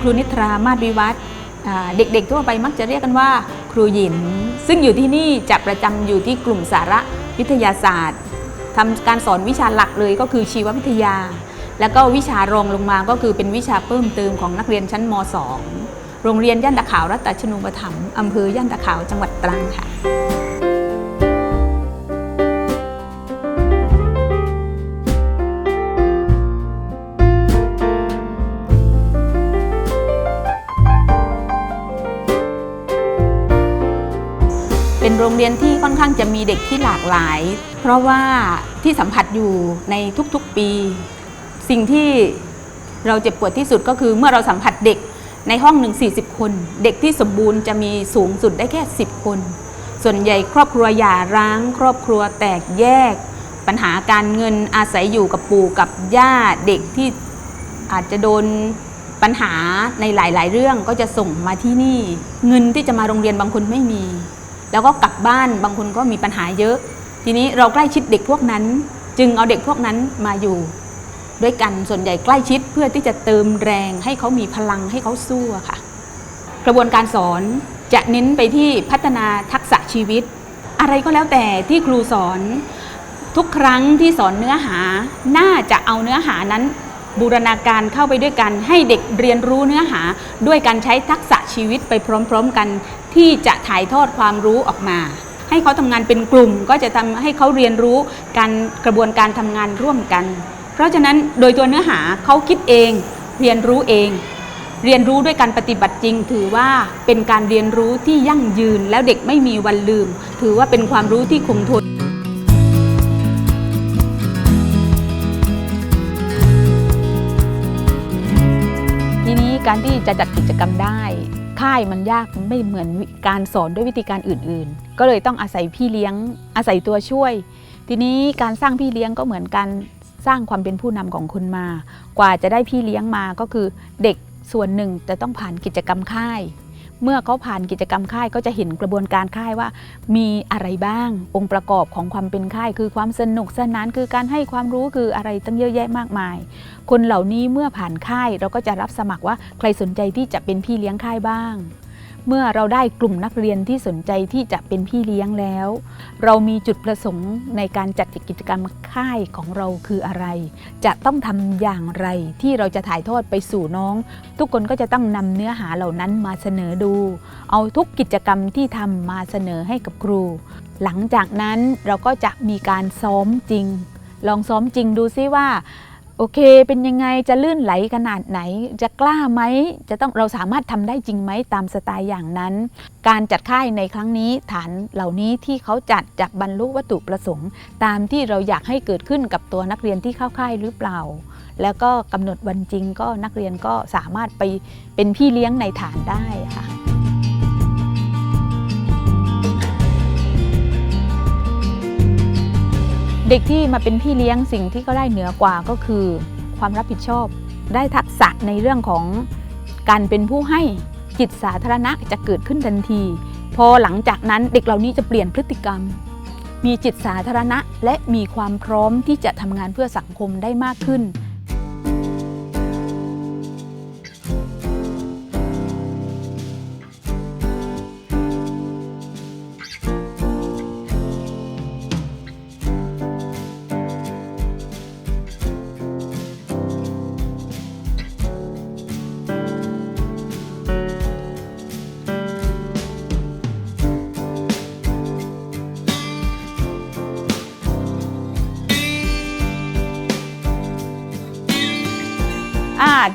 ครูนิทรามาศวิวัฒน์เด็กๆทั่วไปมักจะเรียกกันว่า ครูหยิน ซึ่งอยู่ที่นี่จะประจำอยู่ที่กลุ่มสาระวิทยาศาสตร์ทำการสอนวิชาหลักเลยก็คือชีววิทยา แล้วก็วิชารองลงมาก็คือเป็นวิชาเพิ่มเติมของนักเรียนชั้นม .2 โรงเรียนย่านตะขาวรัตชนูปถัมภ์อำเภอย่านตะขาวจังหวัดตรังค่ะ เป็นโรงเรียนที่ค่อนข้างจะมีเด็กที่หลากหลาย เพราะว่าที่สัมผัสอยู่ในทุกๆปี สิ่งที่เราเจ็บปวดที่สุดก็คือเมื่อเราสัมผัสเด็กในห้องหนึ่ง40 คน เด็กที่สมบูรณ์จะมีสูงสุดได้แค่ 10 คน ส่วนใหญ่ครอบครัวหย่าร้าง ครอบครัวแตกแยก ปัญหาการเงินอาศัยอยู่กับปู่กับย่าเด็กที่อาจจะโดนปัญหาในหลาย ๆ เรื่องก็จะส่งมาที่นี่ เงินที่จะมาโรงเรียนบางคนไม่มี แล้วก็กลับบ้านบางคนก็มีปัญหาเยอะ ทีนี้เราใกล้ชิดเด็กพวกนั้น จึงเอาเด็กพวกนั้นมาอยู่ ด้วยกันส่วนใหญ่ใกล้ชิดเพื่อที่จะเติมแรงให้เขามีพลังให้เขาสู้อะค่ะ กระบวนการสอนจะเน้นไปที่พัฒนาทักษะชีวิต อะไรก็แล้วแต่ที่ครูสอนทุกครั้งที่สอนเนื้อหา น่าจะเอาเนื้อหานั้น บูรณาการเข้าไปด้วยกัน ให้เด็กเรียนรู้เนื้อหาด้วยการใช้ทักษะ ชีวิตไปพร้อม ๆ กัน ที่จะถ่ายทอดความรู้ออกมา ให้เขาทำงานเป็นกลุ่มก็จะทำให้เขาเรียนรู้การกระบวนการทำงานร่วมกัน เพราะฉะนั้นโดยตัวเนื้อหาเขาคิดเอง เรียนรู้เอง เรียนรู้ด้วยการปฏิบัติจริง ถือว่าเป็นการเรียนรู้ที่ยั่งยืนแล้วเด็กไม่มีวันลืม ถือว่าเป็นความรู้ที่คงทนทีนี้การที่จะจัดกิจกรรมได้ ค่ายมันยากไม่เหมือนการสอนด้วยวิธีการอื่นๆ ก็เลยต้องอาศัยพี่เลี้ยงอาศัยตัวช่วย ทีนี้การสร้างพี่เลี้ยงก็เหมือนการสร้างความเป็นผู้นำของคนมา กว่าจะได้พี่เลี้ยงมาก็คือเด็กส่วนหนึ่งจะต้องผ่านกิจกรรมค่าย เมื่อเขาผ่านกิจกรรมค่ายก็จะเห็นกระบวนการค่ายว่า มีอะไรบ้างองค์ประกอบของความเป็นค่าย คือความสนุกสนานคือการให้ความรู้คืออะไรตั้งเยอะแยะมากมาย คนเหล่านี้เมื่อผ่านค่ายเราก็จะรับสมัครว่าใครสนใจที่จะเป็นพี่เลี้ยงค่ายบ้าง เมื่อเราได้กลุ่มนักเรียนที่สนใจที่จะเป็นพี่เลี้ยงแล้ว เรามีจุดประสงค์ในการจัดกิจกรรมค่ายของเราคืออะไร จะต้องทำอย่างไรที่เราจะถ่ายทอดไปสู่น้อง ทุกคนก็จะต้องนำเนื้อหาเหล่านั้นมาเสนอดู เอาทุกกิจกรรมที่ทำมาเสนอให้กับครู หลังจากนั้นเราก็จะมีการซ้อมจริง ลองซ้อมจริงดูซิว่า โอเค เป็นยังไงจะลื่นไหลขนาดไหน จะกล้าไหมจะต้องเราสามารถทำได้จริงไหมตามสไตล์อย่างนั้น การจัดค่ายในครั้งนี้ฐานเหล่านี้ที่เขาจัดจะบรรลุวัตถุประสงค์ ตามที่เราอยากให้เกิดขึ้นกับตัวนักเรียนที่เข้าค่ายหรือเปล่า แล้วก็กำหนดวันจริงก็นักเรียนก็สามารถไปเป็นพี่เลี้ยงในฐานได้ค่ะ เด็กที่มาเป็นพี่เลี้ยงสิ่งที่เขาได้เหนือกว่าก็คือ ความรับผิดชอบ ได้ทักษะในเรื่องของการเป็นผู้ให้จิตสาธารณะจะเกิดขึ้นทันที พอหลังจากนั้นเด็กเหล่านี้จะเปลี่ยนพฤติกรรม มีจิตสาธารณะ และมีความพร้อมที่จะทำงานเพื่อสังคมได้มากขึ้น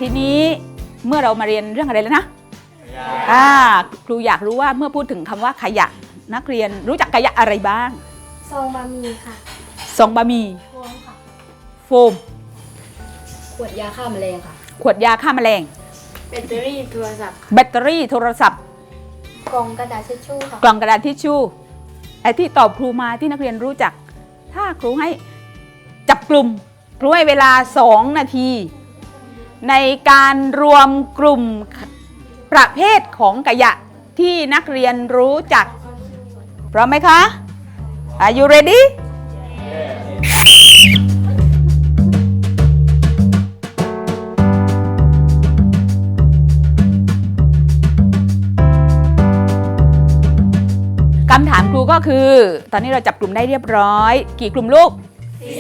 ทีนี้เมื่อเรามาเรียนเรื่องอะไรแล้วนะอ่าครูอยากรู้ว่าเมื่อพูดถึงคำว่าขยะนักเรียนรู้จักขยะอะไรบ้างซองบะหมี่ค่ะซองบะหมี่พวงค่ะโฟม ขวดยาฆ่าแมลงค่ะ ขวดยาฆ่าแมลง แบตเตอรี่โทรศัพท์ แบตเตอรี่โทรศัพท์ กล่องกระดาษทิชชู่ค่ะ กล่องกระดาษทิชชู่ไอ้ที่ตอบครูมาที่นักเรียนรู้จัก ถ้าครูให้จับกลุ่มครูให้เวลา2นาที ในการรวมกลุ่มประเภทของขยะที่นักเรียนรู้จัก พร้อมไหมคะ Are you ready? คำถามครูก็คือ ตอนนี้เราจับกลุ่มได้เรียบร้อย กี่กลุ่มลูก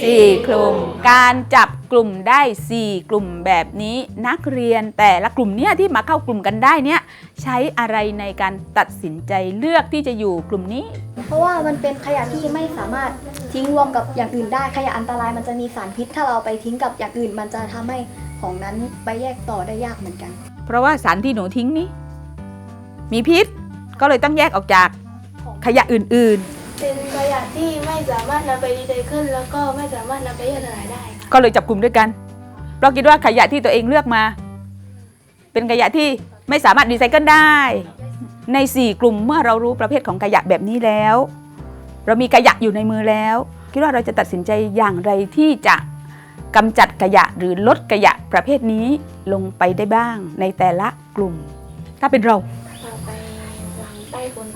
สี่กลุ่ม การจับกลุ่มได้4กลุ่มแบบนี้นักเรียนแต่ละกลุ่มเนี้ยที่มาเข้ากลุ่มกันได้เนี่ยใช้อะไรในการตัดสินใจเลือกที่จะอยู่กลุ่มนี้ เพราะว่ามันเป็นขยะที่ไม่สามารถทิ้งรวมกับอย่างอื่นได้ขยะอันตรายมันจะมีสารพิษ ถ้าเราไปทิ้งกับอย่างอื่น มันจะทำให้ของนั้นไปแยกต่อได้ยากเหมือนกัน เพราะว่าสารที่หนูทิ้งนี้ มีพิษก็เลยต้องแยกออกจากขยะอื่น เป็นขยะที่ไม่สามารถนำไปรีไซเคิลแล้วก็ไม่สามารถนำไปย่อยสลายได้ค่ะก็เลยจับกลุ่มด้วยกัน เพราะคิดว่าขยะที่ตัวเองเลือกมา เป็นขยะที่ไม่สามารถรีไซเคิลได้ ใน 4 กลุ่มเมื่อเรารู้ประเภทของขยะแบบนี้แล้ว เรามีขยะอยู่ในมือแล้ว คิดว่าเราจะตัดสินใจอย่างไรที่จะกำจัดขยะหรือลดขยะประเภทนี้ลงไปได้บ้างในแต่ละกลุ่ม ถ้าเป็นเรา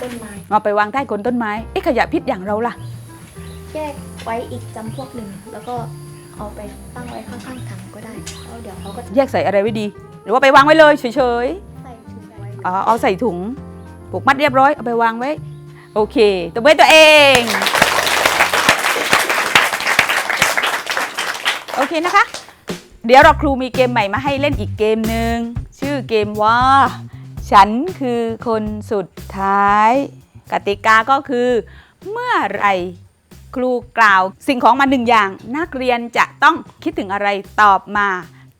ต้โคนต้นไม้ เอาไปวางใต้โคนต้นไม้เอ๊ะขยะพิษอย่างเราล่ะ แยกไว้อีกจำพวกหนึ่ง แล้วก็เอาไปตั้งไว้ข้างๆถังก็ได้แล้วเดี๋ยวเขาก็จะแยกใส่อะไรไว้ดี หรือว่าไปวางไว้เลยเฉยใส่ถุงไว้ๆอ๋อเอาใส่ถุงผูกมัดเรียบร้อย เอาไปวางไว้ โอเคตัวเบ้ตัวเอง โอเคนะคะ เดี๋ยวเราครูมีเกมใหม่มาให้เล่นอีกเกมหนึ่งชื่อเกมว่า ฉันคือคนสุดท้าย กติกาก็คือ เมื่อไรครูกล่าว สิ่งของมาหนึ่งอย่าง นักเรียนจะต้องคิดถึงอะไรตอบมา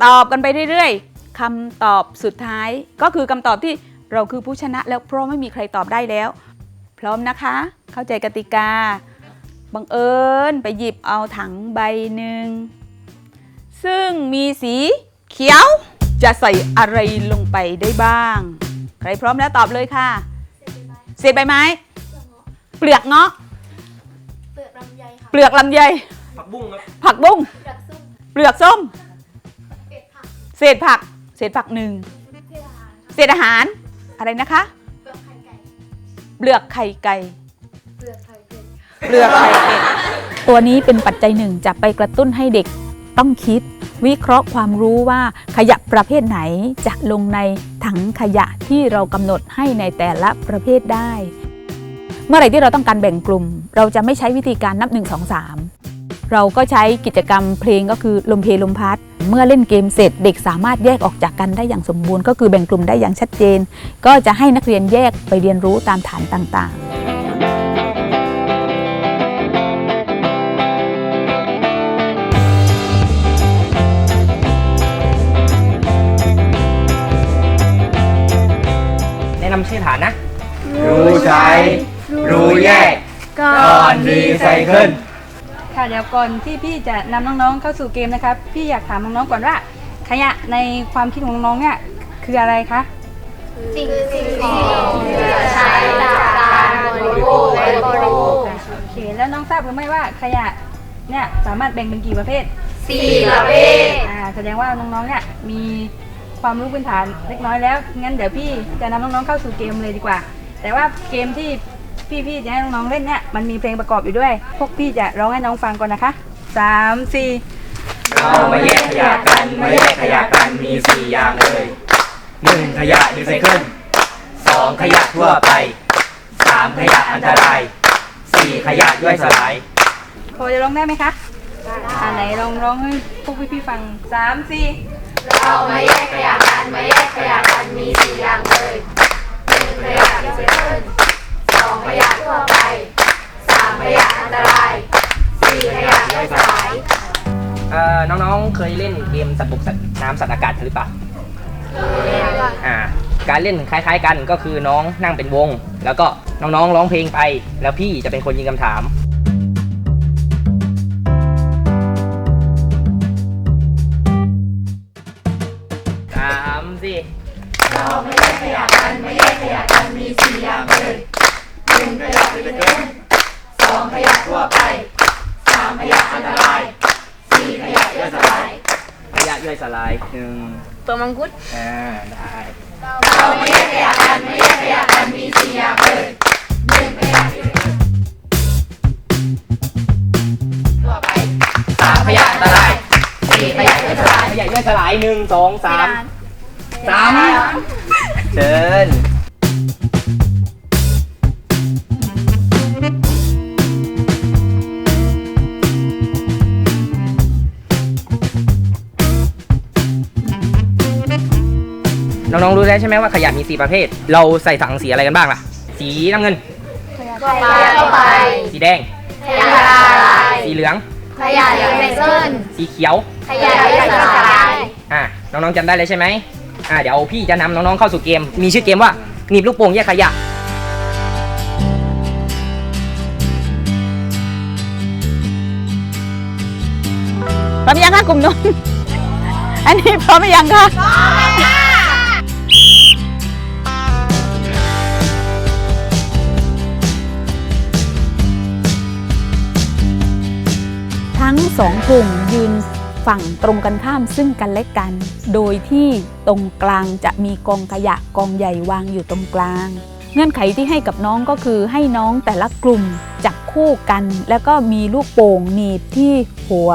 ตอบกันไปเรื่อยๆคำตอบสุดท้าย ก็คือคำตอบที่เราคือผู้ชนะแล้วเพราะไม่มีใครตอบได้แล้ว พร้อมนะคะ เข้าใจกติกาบังเอิญไปหยิบเอาถังใบหนึ่งซึ่งมีสีเขียวจะใส่อะไรลงไปได้บ้าง ใครพร้อมแล้วตอบเลยค่ะ เศษใบไม้ เปลือกเงาะ เปลือกลำไยค่ะเปลือกลำไย ผักบุ้งครับผักบุ้ง เปลือกส้มเปลือกส้ม เป็ดผักเศษผัก เศษผักหนึ่ง เพื่ออาหารค่ะเศษอาหาร อะไรนะคะ เปลือกไข่ไก่ เปลือกไข่ไก่ เปลือกไข่เป็ด เปลือกไข่เป็ด ตัวนี้เป็นปัจจัยหนึ่งจะไปกระตุ้นให้เด็กต้องคิด วิเคราะห์ความรู้ว่าขยะประเภทไหนจะลงในถังขยะที่เรากำหนดให้ในแต่ละประเภทได้ เมื่อไหร่ที่เราต้องการแบ่งกลุ่ม เราจะไม่ใช้วิธีการนับ 1 2 3 เราก็ใช้กิจกรรมเพลงก็คือลมเพลลมพัด เมื่อเล่นเกมเสร็จเด็กสามารถแยกออกจากกันได้อย่างสมบูรณ์ ก็คือแบ่งกลุ่มได้อย่างชัดเจน ก็จะให้นักเรียนแยกไปเรียนรู้ตามฐานต่างๆำชื่อฐานนะ รู้ใช้ รู้แยกก่อนรีไซเคิล ค่ะเดี๋ยวก่อนที่พี่จะนำน้องๆเข้าสู่เกมนะครับ พี่อยากถามน้องๆก่อนว่า ขยะในความคิดของน้องๆเนี่ยคืออะไรคะ สิ่งสิ่งของที่จะใช้จากการบริโภคและบริโภคโอเค แล้วน้องทราบหรือไม่ว่าขยะเนี่ยสามารถแบ่งเป็นกี่ประเภทสี่ประเภท อ่าแสดงว่าน้องๆเนี่ยมี ความรู้พื้นฐานเล็กน้อยแล้ว งั้นเดี๋ยวพี่จะนำน้องๆเข้าสู่เกมเลยดีกว่า แต่ว่าเกมที่พี่ๆจะให้น้องๆเล่นเนี่ยมันมีเพลงประกอบอยู่ด้วย พวกพี่จะร้องให้น้องฟังก่อนนะคะสามสี่เรามาแยกขยะกันมาแยกขยะกันมีสี่อย่างเลยหนึ่งขยะรีไซเคิลสองขยะทั่วไปสามขยะอันตรายสี่ขยะย่อยสลายพอจะร้องได้ไหมคะอ่าไหนลองร้องให้พวกพี่ๆฟังสามสี่ เรามาแยกขยะกันมาแยกขยะกันมีสี่อย่างเลยหนึ่งขยะรีไซเคิลสองขยะทั่วไปสามขยะอันตรายสี่ขยะย่อยสลายเอ่อน้องๆ เคยเล่นเกมสัตว์บกสัตว์น้ำสัตว์อากาศกันหรือเปล่าอ่า การเล่นคล้ายๆกันก็คือน้องนั่งเป็นวง แล้วก็น้องๆร้องเพลงไป แล้วพี่จะเป็นคนยิงคำถาม หนึ่งตัวมังคุดอ่าได้สามขยะอันตรายสี่ขยะย่อยสลายขยะย่อยสลายหนึ่งสองสามสามเชิญ ใช่ไหมว่าขยะมีสีประเภท เราใส่ถังสีอะไรกันบ้างล่ะ สีน้ำเงิน ขยะทั่วไป สีแดง ขยะละลายสีเหลือง ขยะรีไซเคิลสีเขียว ขยะย่อยสลายอะน้องๆจำได้เลยใช่ไหมอะเดี๋ยวพี่จะนำน้องๆเข้าสู่เกม มีชื่อเกมว่าหนีบลูกโป่งแยกขยะพร้อมยังคะกลุ่มนู้นอันนี้พร้อมหรือยังคะ ทั้งสองกลุ่มยืนฝั่งตรงกันข้ามซึ่งกันและกัน โดยที่ตรงกลางจะมีกองขยะกองใหญ่วางอยู่ตรงกลาง เงื่อนไขที่ให้กับน้องก็คือให้น้องแต่ละกลุ่มจับคู่กัน แล้วก็มีลูกโป่งหนีบที่หัว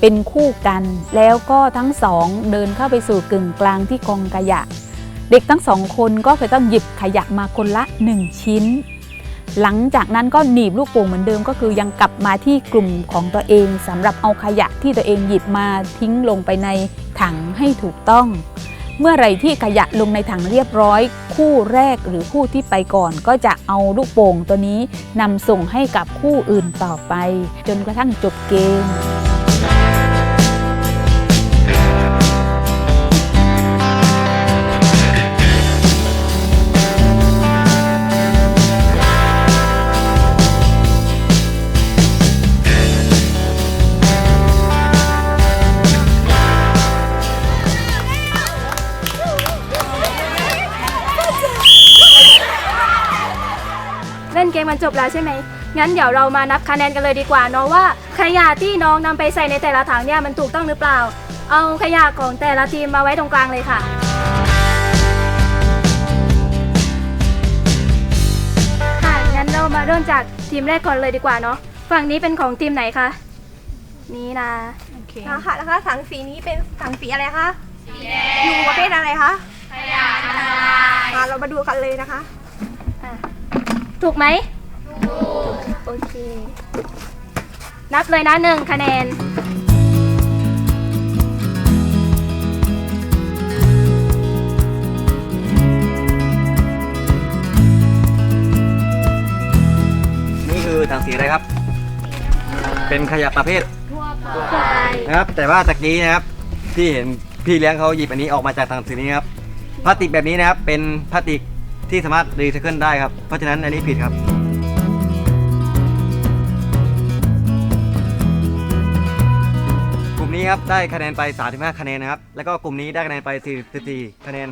เป็นคู่กัน แล้วก็ทั้งสองเดินเข้าไปสู่กึ่งกลางที่กองขยะ เด็กทั้งสองคนก็จะต้องหยิบขยะมาคนละ 1 ชิ้น หลังจากนั้นก็หนีบลูกโป่งเหมือนเดิมก็คือยังกลับมาที่กลุ่มของตัวเองสำหรับเอาขยะที่ตัวเองหยิบมาทิ้งลงไปในถังให้ถูกต้อง เมื่อไรที่ขยะลงในถังเรียบร้อย คู่แรกหรือคู่ที่ไปก่อน ก็จะเอาลูกโป่งตัวนี้นำส่งให้กับคู่อื่นต่อไป จนกระทั่งจบเกม แล้วใช่ไหมงั้นเดี๋ยวเรามานับคะแนนกันเลยดีกว่าเนาะว่าขยะที่น้องนำไปใส่ในแต่ละถังเนี่ยมันถูกต้องหรือเปล่า เอาขยะของแต่ละทีมมาไว้ตรงกลางเลยค่ะค่ะงั้นเรามาเริ่มจากทีมแรกก่อนเลยดีกว่าเนาะฝั่งนี้เป็นของทีมไหนคะนี่นะอ่าค่ะแล้วก็ถังสีนี้เป็นถังสีอะไรคะสีแดงอยู่ประเภทอะไรคะขยะอันตรายอ่าเรามาดูกันเลยนะคะถูกไหมถูก โอเค นับเลยนะหนึ่งคะแนน นี่คือถังสีอะไรครับ เป็นขยะประเภททั่วไปนะครับ แต่ว่าตะกี้นะครับที่เห็นพี่เลี้ยงเขาหยิบอันนี้ออกมาจากถังสีนี้ครับพลาสติกแบบนี้นะครับเป็นพลาสติกที่สามารถรีไซเคิลได้ครับเพราะฉะนั้นอันนี้ผิดครับ นี้ครับได้คะแนนไป 35 คะแนนนะครับ แล้วก็กลุ่มนี้ได้คะแนนไป 44 คะแนน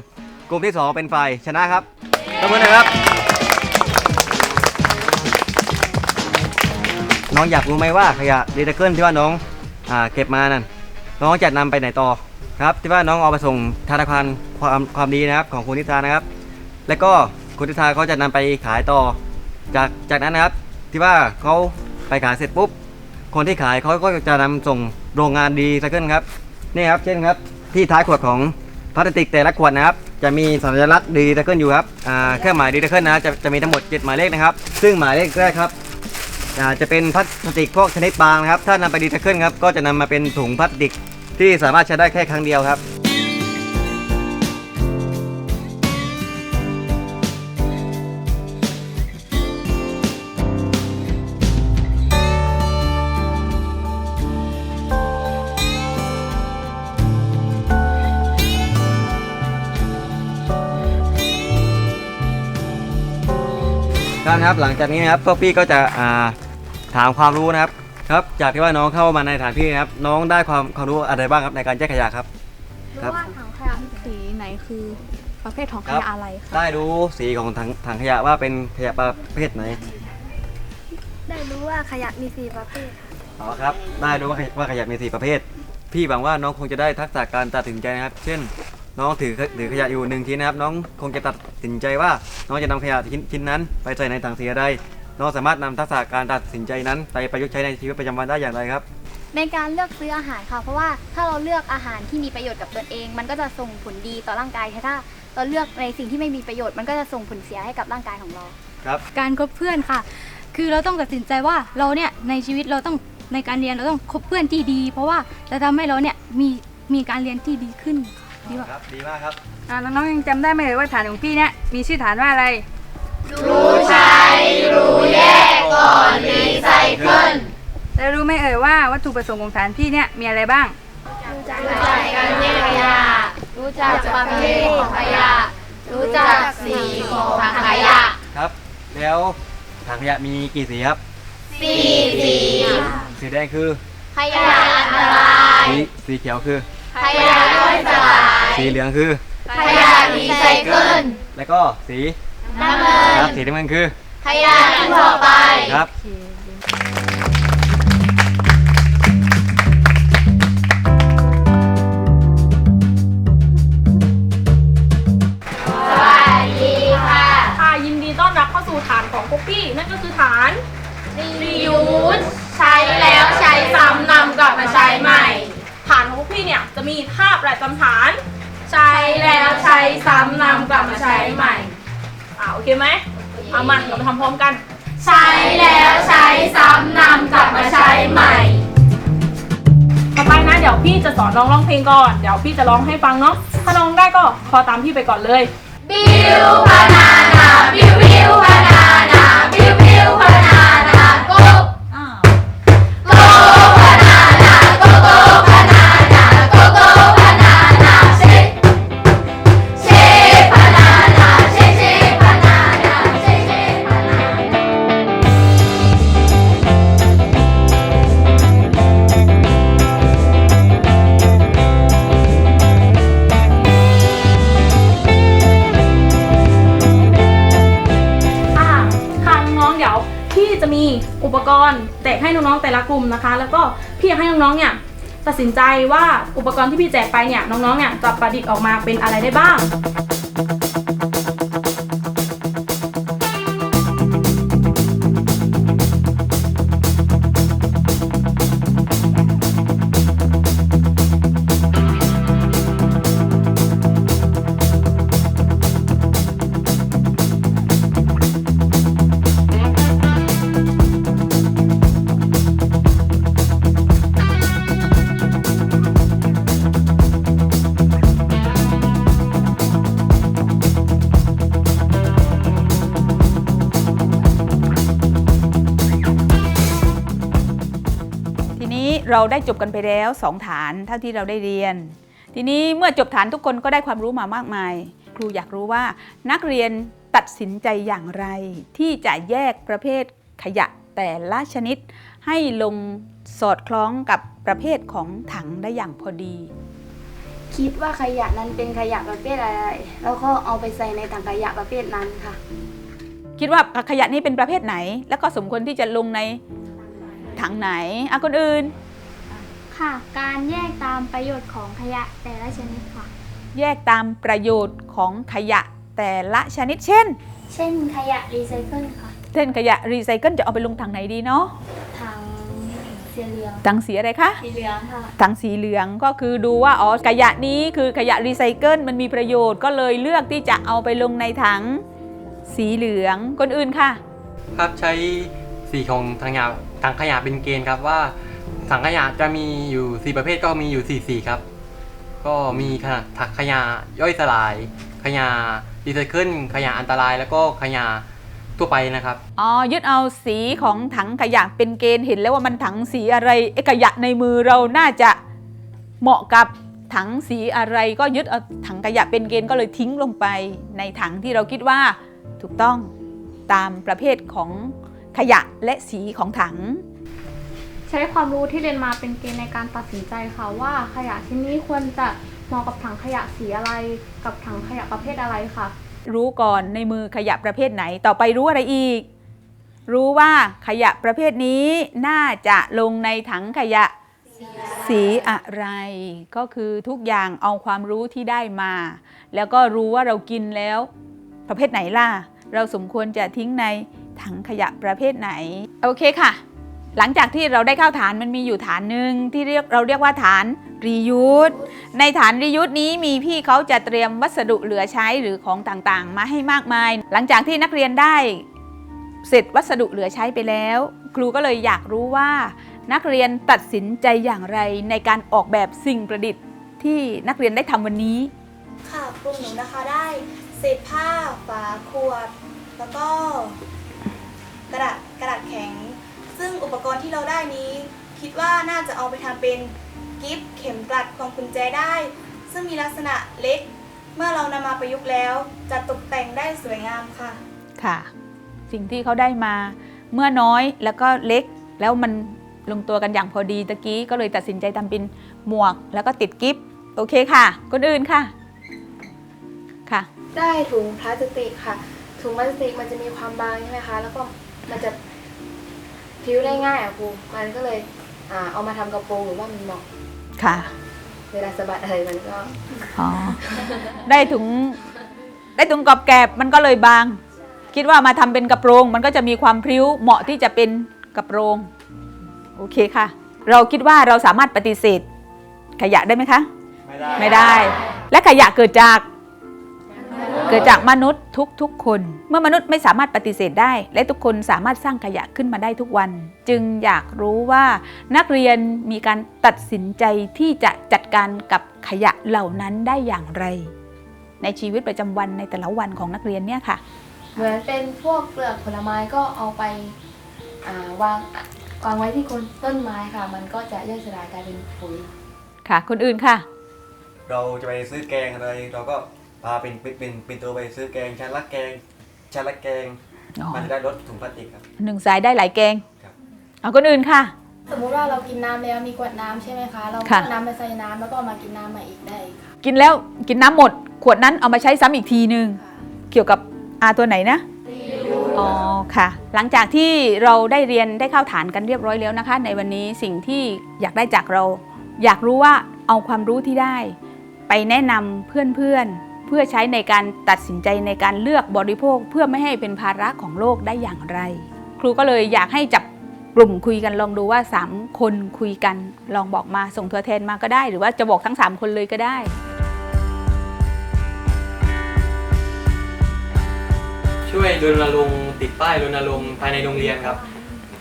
กลุ่มที่ 2 เป็นฝ่ายชนะครับตบมือหนะครับ น้องอยากรู้ไหมว่าขยะรีไซเคิลที่ว่าน้องอ่าเก็บมานั่น น้องจะนำไปไหนต่อครับ ที่ว่าน้องเอาไปส่งธนาคารความความดีนะครับของคุณทิตานะครับ แล้วก็คุณทิตาเขาจะนำไปขายต่อ จากจากนั้นนะครับ ที่ว่าเขาไปขายเสร็จปุ๊บ คนที่ขายเขาก็จะนำส่ง โรงงานดีไซเคิลครับนี่ครับเช่นครับ ที่ท้ายขวดของพลาสติกแต่ละขวดนะครับ จะมีสัญลักษณ์ดีไซเคิลอยู่ครับเครื่องหมายดีไซเคิลนะจะจะมีทั้งหมด 7 หมายเลขนะครับ ซึ่งหมายเลขแรกครับจะเป็นพลาสติกพวกชนิดบางนะครับ ถ้านำไปดีไซเคิลครับก็จะนำมาเป็นถุงพลาสติกที่สามารถใช้ได้แค่ครั้งเดียวครับ ครับนะครับ หลังจากนี้นะครับพวกพี่ก็จะอ่าถามความรู้นะครับ ครับจากที่ว่าน้องเข้ามาในฐานพี่นะครับ น้องได้ความความรู้อะไรบ้างครับในการแยกขยะครับครับว่าถังขยะสีไหนคือประเภทของขครับยะอะไรคะได้รู้สีของถังถังขยะว่าเป็นขยะประเภทไหน ได้รู้ว่าขยะมีสีประเภทอ๋อครับ ได้รู้ว่าขยะว่าขยะมีสี่ประเภท พี่หวังว่าน้องคงจะได้ทักษะการตัดสินใจนะครับ เช่น น้องถือถือขยะอยู่หนึ่งชิ้นนะครับ น้องคงจะตัดสินใจว่า น้องจะนำขยะชิ้นชิ้นนั้น ไปใส่ในถังสีอะไรน้องสามารถนำทักษะการตัดสินใจนั้น ไปประยุกต์ใช้ในชีวิตประจำวันได้อย่างไรครับในการเลือกซื้ออาหารค่ะ เพราะว่าถ้าเราเลือกอาหารที่มีประโยชน์กับตนเอง มันก็จะส่งผลดีต่อร่างกายแต่ถ้าเราเลือกในสิ่งที่ไม่มีประโยชน์มันก็จะส่งผลเสียให้กับร่างกายของเราครับ การคบเพื่อนค่ะ คือเราต้องตัดสินใจว่าเราเนี่ยในชีวิตเราต้องในการเรียนเราต้องคบเพื่อนที่ดี เพราะว่าจะทำให้เราเนี่ยมีมีการเรียนที่ดีขึ้น ครับดีมากครับอ่าน้องๆยังจำได้ไหมเอ่ยว่าฐานของพี่เนี่ยมีชื่อฐานว่าอะไร รู้ใช้รู้แยกก่อนรีไซเคิลแล้วรู้ไหมเอ่ยว่าวัตถุประสงค์ของฐานพี่เนี่ยมีอะไรบ้าง รู้จักการแยกขยะรู้จักประเภทของขยะ รู้จักสีของถังขยะครับ แล้วถังขยะมีกี่สีครับสี่สีสีแดงคือขยะอันตรายสีสีเขียวคือ ขยะย่อยสลาย สีเหลืองคือ ขยะรีไซเคิลแล้วก็สีน้ำเงินครับสีน้ำเงินคือ ขยะทั่วไป ครับ สวัสดีค่ะ ค่ะยินดีต้อนรับเข้าสู่ฐานของพวกพี่นั่นก็คือฐาน reuse ใช้แล้วใช้ซ้ำนำนำกลับมาใช้ใหม่อ่าโอเคไหมเอามันเรามาทำพร้อมกัน ใช้แล้วใช้ซ้ำนำกลับมาใช้ใหม่ ต่อไปนะเดี๋ยวพี่จะสอนน้องร้องเพลงก่อน เดี๋ยวพี่จะร้องให้ฟังเนาะ ถ้าน้องได้ก็คอตามพี่ไปก่อนเลย บิวบานานาบิวบิวบานานาบิวบิวบานานา อุปกรณ์แจกให้น้องๆแต่ละกลุ่มนะคะ แล้วก็พี่อยากให้น้องๆเนี่ยตัดสินใจว่าอุปกรณ์ที่พี่แจกไปเนี่ยน้องๆเนี่ยจะประดิษฐ์ออกมาเป็นอะไรได้บ้าง เราได้จบกันไปแล้วสองฐานเท่าที่เราได้เรียน ทีนี้เมื่อจบฐานทุกคนก็ได้ความรู้มามากมาย ครูอยากรู้ว่านักเรียนตัดสินใจอย่างไร ที่จะแยกประเภทขยะแต่ละชนิด ให้ลงสอดคล้องกับประเภทของถังได้อย่างพอดี คิดว่าขยะนั้นเป็นขยะประเภทอะไร แล้วก็เอาไปใส่ในถังขยะประเภทนั้นค่ะ คิดว่าขยะนี้เป็นประเภทไหน แล้วก็สมควรที่จะลงในถังไหนอะคนอื่น ค่ะ การแยกตามประโยชน์ของขยะแต่ละชนิดค่ะ แยกตามประโยชน์ของขยะแต่ละชนิดเช่น เช่นขยะรีไซเคิลค่ะเช่นขยะรีไซเคิลจะเอาไปลงถังไหนดีเนาะถังสีเหลืองถังสีอะไรคะสีเหลืองค่ะ ถังสีเหลืองก็คือดูว่าอ๋อขยะนี้คือขยะรีไซเคิลมันมีประโยชน์ก็เลยเลือกที่จะเอาไปลงในถังสีเหลืองคนอื่นค่ะ ครับใช้สีของถังขยะถังขยะเป็นเกณฑ์ครับว่า ถังขยะจะมีอยู่สี่ประเภทก็มีอยู่สี่สีครับ ก็มีขนาดถังขยะย่อยสลาย ขยะรีไซเคิลขยะอันตรายแล้วก็ขยะทั่วไปนะครับ อ๋อ ยึดเอาสีของถังขยะเป็นเกณฑ์เห็นแล้วว่ามันถังสีอะไรเอะขยะในมือเราน่าจะเหมาะกับถังสีอะไรก็ยึดเอาถังขยะเป็นเกณฑ์ก็เลยทิ้งลงไป ในถังที่เราคิดว่าถูกต้องตามประเภทของขยะและสีของถัง ใช้ความรู้ที่เรียนมาเป็นเกณฑ์ในการตัดสินใจค่ะว่าขยะชิ้นนี้ควรจะเหมาะกับถังขยะสีอะไร กับถังขยะประเภทอะไรค่ะ รู้ก่อนในมือขยะประเภทไหน ต่อไปรู้อะไรอีก รู้ว่าขยะประเภทนี้น่าจะลงในถังขยะสีอะไร ก็คือทุกอย่างเอาความรู้ที่ได้มา แล้วก็รู้ว่าเรากินแล้ว ประเภทไหนล่ะ เราสมควรจะทิ้งในถังขยะประเภทไหน โอเคค่ะ หลังจากที่เราได้เข้าฐานมันมีอยู่ฐานหนึ่งที่เรียกเราเรียกว่าฐานรียูสในฐานรียูสนี้มีพี่เขาจะเตรียมวัสดุเหลือใช้หรือของต่างๆ มาให้มากมาย หลังจากที่นักเรียนได้เสร็จวัสดุเหลือใช้ไปแล้ว ครูก็เลยอยากรู้ว่า นักเรียนตัดสินใจอย่างไรในการออกแบบสิ่งประดิษฐ์ที่นักเรียนได้ทำวันนี้ ค่ะกลุ่มหนูนะคะได้เศษผ้าฝาขวด แล้วก็กระดาษกระดาษแข็ง ซึ่งอุปกรณ์ที่เราได้นี้ คิดว่าน่าจะเอาไปทำเป็นกิฟต์เข็มกลัดของกุญแจได้ ซึ่งมีลักษณะเล็ก เมื่อเรานำมาประยุกต์แล้ว จะตกแต่งได้สวยงามค่ะ ค่ะ สิ่งที่เขาได้มา เมื่อน้อยแล้วก็เล็กแล้วมันลงตัวกันอย่างพอดีตะกี้ก็เลยตัดสินใจทำเป็นหมวกแล้วก็ติดกิฟต์โอเคค่ะคนอื่นค่ะค่ะ ได้ถุงพลาสติกค่ะ ถุงพลาสติกมันจะมีความบางใช่ไหมคะ แล้วก็มันจะ พลิ้วได้ง่ายอะครูมันก็เลยอ่าเอามาทำกระโปรงหรือว่ามันเหมาะค่ะ เวลาสะบัดอะไรมันก็อ๋อ ได้ถุง ได้ถุงกรอบแกรบมันก็เลยบาง คิดว่ามาทำเป็นกระโปรง มันก็จะมีความพริ้วเหมาะที่จะเป็นกระโปรง โอเคค่ะ เราคิดว่าเราสามารถปฏิเสธ ขยะได้ไหมคะ ไม่ได้ไม่ได้และขยะเกิดจาก เกิดจากมนุษย์ทุกๆคน เมื่อมนุษย์ไม่สามารถปฏิเสธได้ และทุกคนสามารถสร้างขยะขึ้นมาได้ทุกวัน จึงอยากรู้ว่านักเรียนมีการตัดสินใจที่จะจัดการกับขยะเหล่านั้นได้อย่างไร ในชีวิตประจำวันในแต่ละวันของนักเรียนเนี่ยค่ะ เหมือนเป็นพวกเปลือกผลไม้ก็เอาไปอ่าวางอะวางไว้ที่โคนต้นไม้ค่ะ มันก็จะย่อยสลายกลายเป็นปุ๋ยค่ะ คนอื่นค่ะ เราจะไปซื้อแกงอะไรเราก็ พาเป็นเป็นเป็นเป็นตัวไปซื้อแกงชั้นละแกงชั้นละแกง อ๋อมันจะได้ลดถุงพลาสติกครับ หนึ่งสายได้หลายแกงเอาคนอื่นค่ะ สมมุติว่าเรากินน้ำแล้วมีขวดน้ำใช่ไหมคะ เราค่ะก็น้ำไปใส่น้ำแล้วก็เอามากินน้ำใหม่อีกได้ค่ะกินแล้วกินน้ำหมด ขวดนั้นเอามาใช้ซ้ำอีกทีหนึ่งเกี่ยวกับอาตัวไหนนะ อ๋อค่ะ หลังจากที่เราได้เรียนได้เข้าฐานกันเรียบร้อยแล้วนะคะ ในวันนี้สิ่งที่อยากได้จากเรา อยากรู้ว่าเอาความรู้ที่ได้ ไปแนะนำเพื่อนๆ เพื่อใช้ในการตัดสินใจในการเลือกบริโภคเพื่อไม่ให้เป็นภาระของโลกได้อย่างไร ครูก็เลยอยากให้จับกลุ่มคุยกันลองดูว่า 3 คนคุยกันลองบอกมาส่งตัวแทนมาก็ได้ หรือว่าจะบอกทั้ง 3 คนเลยก็ได้ช่วยรณรงค์ติดป้ายรณรงค์ภายในโรงเรียนครับ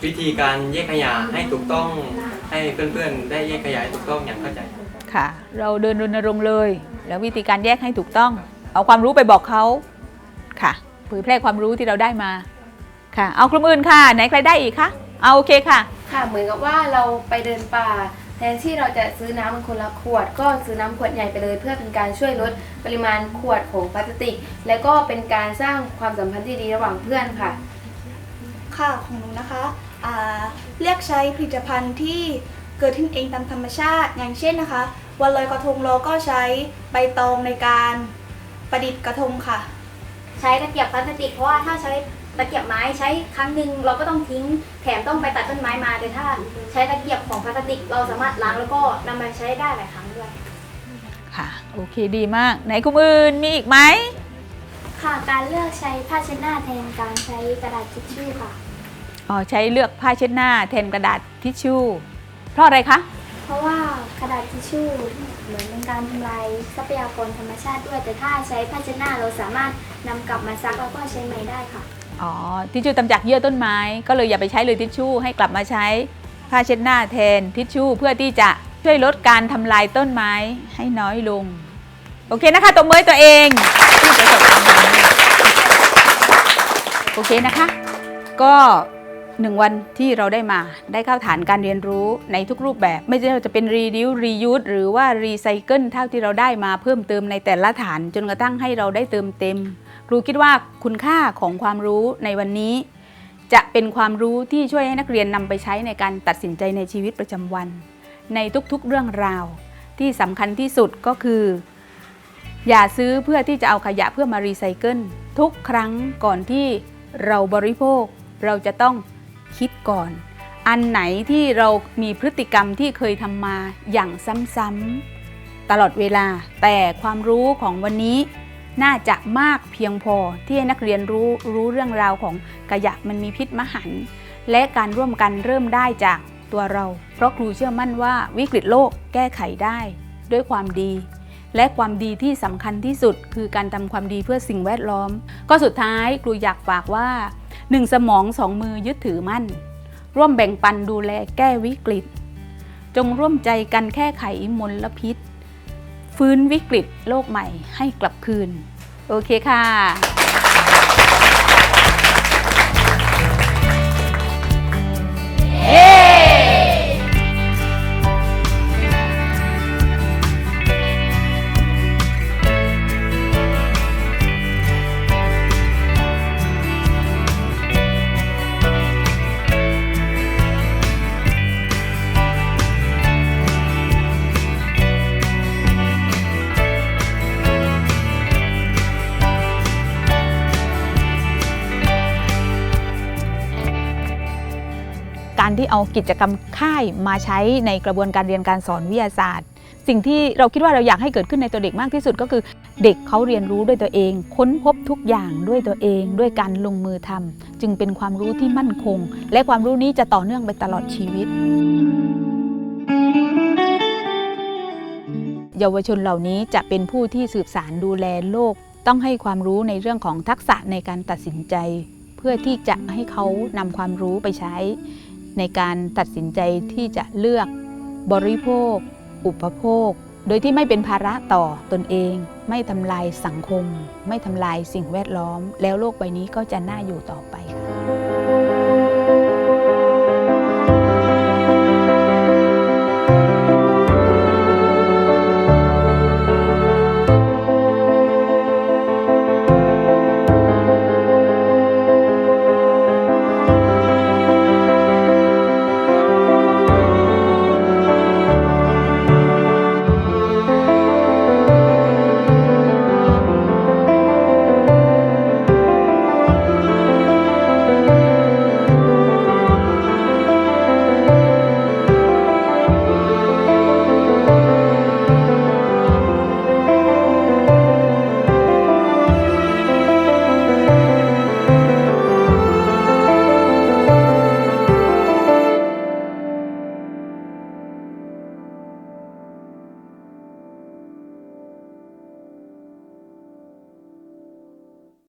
วิธีการแยกขยะให้ถูกต้องให้เพื่อนๆ ได้แยกขยะให้ถูกต้องอย่างเข้าใจค่ะ เราเดินรณรงค์เลย แล้ววิธีการแยกให้ถูกต้อง เอาความรู้ไปบอกเขาค่ะเผยแพร่ความรู้ที่เราได้มาค่ะ เอากลุ่มอื่นค่ะ ไหนใครได้อีกคะเอาโอเคค่ะ ค่ะเหมือนกับว่าเราไปเดินป่าแทนที่เราจะซื้อน้ำมันคนละขวด ก็ซื้อน้ำขวดใหญ่ไปเลย เพื่อเป็นการช่วยลดปริมาณขวดของพลาสติก และก็เป็นการสร้างความสัมพันธ์ที่ดีระหว่างเพื่อนค่ะ ค่ะของหนูนะคะอ่าเลือกใช้ผลิตภัณฑ์ที่เกิดขึ้นเองตามธรรมชาติอย่างเช่นนะคะ วันลอยกระทงเราก็ใช้ใบตองในการประดิษฐ์กระทงค่ะ ใช้ตะเกียบพลาสติกเพราะว่าถ้าใช้ตะเกียบไม้ใช้ครั้งหนึ่งเราก็ต้องทิ้งแถมต้องไปตัดต้นไม้มาแต่ถ้าใช้ตะเกียบของพลาสติกเราสามารถล้างแล้วก็นำมาใช้ได้หลายครั้งด้วยค่ะ โอเคดีมากไหนกลุ่มอื่นมีอีกไหมค่ะการเลือกใช้ผ้าเช็ดหน้าแทนการใช้กระดาษทิชชู่ค่ะอ๋อใช้เลือกผ้าเช็ดหน้าแทนกระดาษทิชชู่เพราะอะไรคะเพราะว่า กระดาษทิชชู่เหมือนเป็นการทำลายทรัพยากรธรรมชาติด้วย แต่ถ้าใช้ผ้าเช็ดหน้าเราสามารถนำกลับมาซักแล้วก็ใช้ใหม่ได้ค่ะ อ๋อทิชชู่ทำจากเยื่อต้นไม้ ก็เลยอย่าไปใช้เลยทิชชู่ให้กลับมาใช้ผ้าเช็ดหน้าแทนทิชชู่เพื่อที่จะช่วยลดการทำลายต้นไม้ให้น้อยลง โอเคนะคะตบมือตัวเองที่ประสบความสำเร็จโอเคนะคะ ก็ หนึ่งวันที่เราได้มาได้เข้าฐานการเรียนรู้ในทุกรูปแบบ ไม่ว่าจะเป็นรีดิวรียูสหรือว่ารีไซเคิลเท่าที่เราได้มาเพิ่มเติมในแต่ละฐาน จนกระทั่งให้เราได้เติมเต็ม ครูคิดว่าคุณค่าของความรู้ในวันนี้ จะเป็นความรู้ที่ช่วยให้นักเรียนนำไปใช้ในการตัดสินใจในชีวิตประจำวัน ในทุกๆเรื่องราว ที่สำคัญที่สุดก็คือ อย่าซื้อเพื่อที่จะเอาขยะเพื่อมารีไซเคิลทุกครั้งก่อนที่เราบริโภคเราจะต้อง คิดก่อน อันไหนที่เรามีพฤติกรรมที่เคยทำมาอย่างซ้ำๆตลอดเวลา แต่ความรู้ของวันนี้น่าจะมากเพียงพอที่ให้นักเรียนรู้รู้เรื่องราวของขยะมันมีพิษมหันต์และการร่วมกันเริ่มได้จากตัวเรา เพราะครูเชื่อมั่นว่าวิกฤตโลกแก้ไขได้ ด้วยความดี และความดีที่สำคัญที่สุดคือการทำความดีเพื่อสิ่งแวดล้อม ก็สุดท้ายครูอยากฝากว่า หนึ่งสมองสองมือยึดถือมั่น ร่วมแบ่งปันดูแลแก้วิกฤต จงร่วมใจกันแก้ไขมลพิษ ฟื้นวิกฤตโลกใหม่ให้กลับคืน โอเคค่ะ การที่เอากิจกรรมค่ายมาใช้ในกระบวนการเรียนการสอนวิทยาศาสตร์ สิ่งที่เราคิดว่าเราอยากให้เกิดขึ้นในตัวเด็กมากที่สุดก็คือ เด็กเขาเรียนรู้ด้วยตัวเอง ค้นพบทุกอย่างด้วยตัวเอง ด้วยการลงมือทำจึงเป็นความรู้ที่มั่นคง และความรู้นี้จะต่อเนื่องไปตลอดชีวิตเยาวชนเหล่านี้จะเป็นผู้ที่สืบสารดูแลโลก ต้องให้ความรู้ในเรื่องของทักษะในการตัดสินใจ เพื่อที่จะให้เขานำความรู้ไปใช้ ในการตัดสินใจที่จะเลือกบริโภค อุปโภค โดยที่ไม่เป็นภาระต่อตนเอง ไม่ทำลายสังคม ไม่ทำลายสิ่งแวดล้อม แล้วโลกใบนี้ก็จะน่าอยู่ต่อไปค่ะ